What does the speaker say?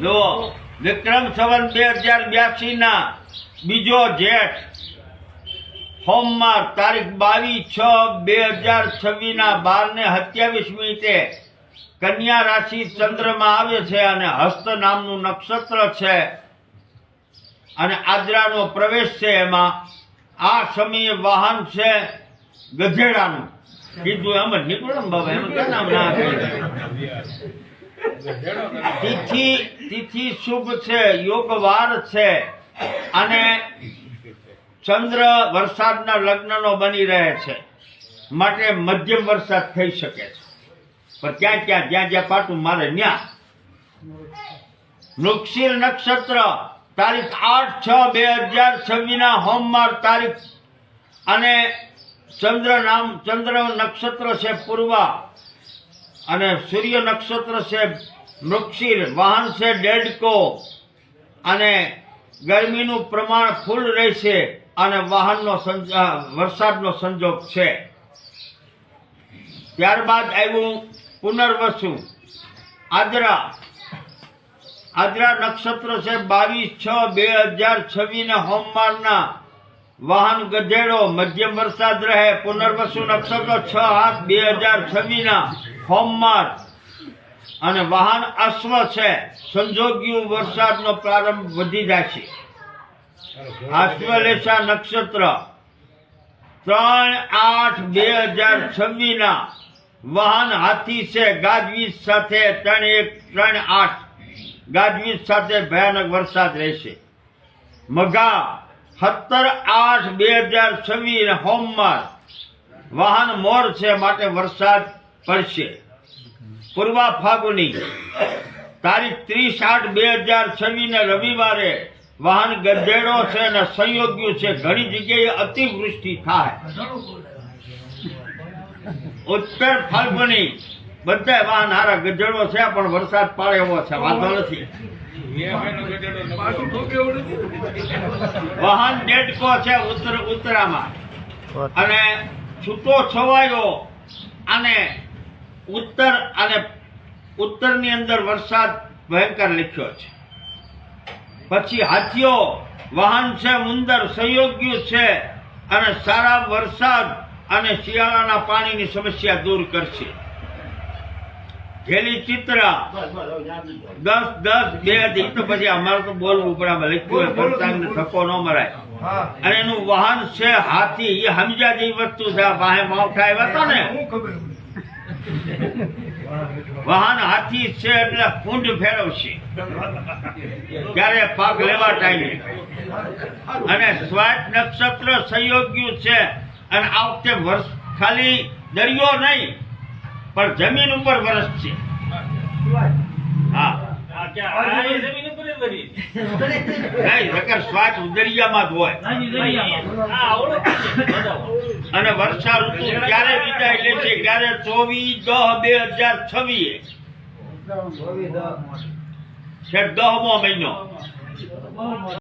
જુઓ વિક્રમ સંવત બે હજાર બ્યાસી ના બીજો જેઠ. હોમમાં તારીખ બાવીસ છ બે હજાર છવ્વીસ ના બાર ને સત્યાવીસ મિનિટે કન્યા રાશિ ચંદ્રમાં આવે છે અને હસ્ત નામનું નક્ષત્ર છે અને આજરાનો પ્રવેશ છે એમાં. આ સમયે વાહન છે ગધેડાનું. કીધું એમ જ નીકળો ને બાબા એમ કે નામ ના તિથિ તિથિ શુભ છે યોગવાર છે. અને ચંદ્ર વરસાદના લગ્નનો બની રહે છે. માટે મધ્યમ વરસાદ થઈ શકે છે. પણ ક્યાં ક્યાં, જ્યાં જ્યાં પાટું, મારે ન્યા. વૃક્ષિર નક્ષત્ર, તારીખ આઠ, છ, બે હજાર છવ્વીસના હોમવાર તારીખ. અને ચંદ્ર નામ, ચંદ્ર નક્ષત્ર છે પૂર્વા. અને સૂર્ય નક્ષત્ર છે મૃક્ષિર વાહન છે ડેડકો. અને ગરમીનું પ્રમાણ ફૂલ રહેશે અને વાહનનો વરસાદનો સંજોગ છે. ત્યારબાદ આવ્યું પુનર્વસુ. આદ્રા. આદ્રા નક્ષત્ર છે બાવીસ છ બે હજાર છવ્વીના હોમવારના વાહન ગધેડો, મધ્યમ વરસાદ રહે, પુનર્વસુ નક્ષત્ર છ આઠ બે હજાર છવ્વીસ ના અને વાહન અશ્વ છે. સંજોગ્યું વરસાદનો પ્રારંભ વધી જાય છે. અશ્વલેષા નક્ષત્ર ત્રણ આઠ બે હજાર છવ્વીસના વાહન હાથી છે ગાજવીજ સાથે ત્રણ એક ત્રણ આઠ. ગાજવીજ સાથે ભયાનક વરસાદ રહેશે. મઘા સત્તર આઠ બે હજાર છવ્વીસ હોમવાર વાહન મોર છે માટે વરસાદ પડશે પૂર્વા ફાગુની તારીખ ત્રીસ આઠ બે હજાર છવ્વીસ ને રવિવારે વાહન ગધેડો છે અને સંયોગ્યું છે. ઘણી જગ્યાએ અતિવૃષ્ટિ થાય. ઉત્તર ફાલ્ગુની બધા વાહન હારા ગધેડો છે, પણ વરસાદ પાડે એવો છે. વાંધો નથી. વાહન ડેટકો છે ઉત્તર ઉત્તરામાં. અને છૂટો છવાયો અને ઉત્તર અને ઉત્તરની અંદર વરસાદ ભયંકર લખ્યો છે. પછી હાથીઓ, વાહન છે, મુંદર સંયોગ્યું છે અને સારા વરસાદ અને શિયાળાના પાણીની સમસ્યા દૂર કરશે. ઘેલી ચિત્ર. દસ દસ, બે તો પછી અમારે તો બોલવું આમાં લખ્યું હોય ધક્કો ન મરાય. અને એનું વાહન છે, હાથી. એ સમજ્યા જેવી વસ્તુ છે. બાહે માવઠા આવ્યા હતા ને. વાહન હાથી છે એટલે ફૂંડ ફેરવશે. ત્યારે પાક લેવા ટાઈમે અને સ્વાત નક્ષત્ર સંયોગ્યું છે. અને આ વખતે વર્ષ ખાલી દરિયો નહીં પણ જમીન ઉપર વરસ છે હા નહીં નકર સ્વાત દરિયામાં જ હોય. અને વર્ષા ઋતુ ક્યારે વિદાય લેશે ક્યારે? ચોવીસ દહ બે હજાર છવ્વીસ છે દહમો મહિનો.